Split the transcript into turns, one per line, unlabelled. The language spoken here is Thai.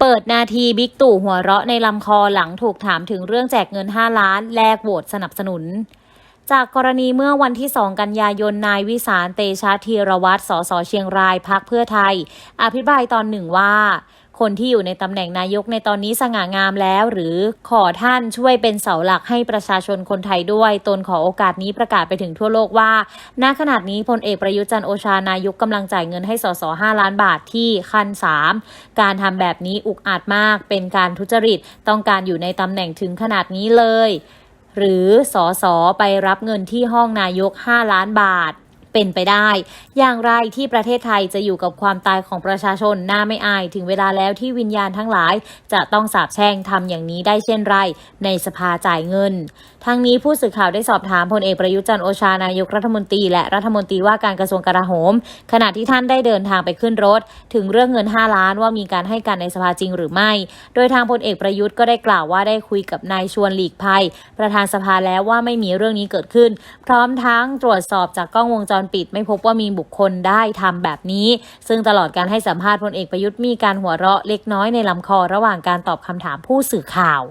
เปิดนาทีบิ๊กตู่หัวเราะในลำคอหลังถูกถามถึงเรื่องแจกเงิน 5 ล้าน แลกโหวตสนับสนุน จากกรณีเมื่อวันที่ 2 กันยายน นายวิสารเตชะธีรวัตรสสเชียงรายพักเพื่อไทย อภิปรายตอนหนึ่งว่า คนที่อยู่ในตำแหน่งนายกในตอนนี้สง่างามแล้ว หรือขอท่านช่วยเป็นเสาหลักให้ประชาชนคนไทยด้วย ตนขอโอกาสนี้ประกาศไปถึงทั่วโลกว่า ณ ขณะนี้พลเอกประยุจันโอชานายกกำลังจ่ายเงินให้สส5ล้านบาทที่ขั้น 3 การทำแบบนี้อุกอาจมาก เป็นการทุจริต ต้องการอยู่ในตำแหน่งถึงขนาดนี้เลย หรือสอสอไปรับเงินที่ห้องนายก 5 ล้านบาท เป็นไปได้ อย่างไรที่ประเทศไทยจะอยู่กับความตายของประชาชนน่าไม่อาย ถึงเวลาแล้วที่วิญญาณทั้งหลาย จะต้องสาบแช่งทำอย่างนี้ได้เช่นไร ในสภาจ่ายเงิน ทั้งนี้ผู้สื่อข่าวได้สอบถามพลเอกประยุจันโอชานายกรัฐมนตรี และรัฐมนตรีว่าการกระทรวงกลาโหม ขณะที่ท่านได้เดินทางไปขึ้นรถ ถึงเรื่องเงิน 5 ล้านว่ามีการให้การในสภาจริงหรือไม่ โดยทางพลเอกประยุทธ์ก็ได้กล่าวว่าได้คุยกับนายชวนหลีกภัย ประธานสภาแล้วว่าไม่มีเรื่องนี้เกิดขึ้น พร้อมทั้งตรวจสอบจากกล้องวงจรปิดไม่พบว่ามีบุคคลได้ทำแบบนี้ ซึ่งตลอดการให้สัมภาษณ์พลเอกประยุทธ์มีการหัวเราะเล็กน้อยในลำคอระหว่างการตอบคำถามผู้สื่อข่าว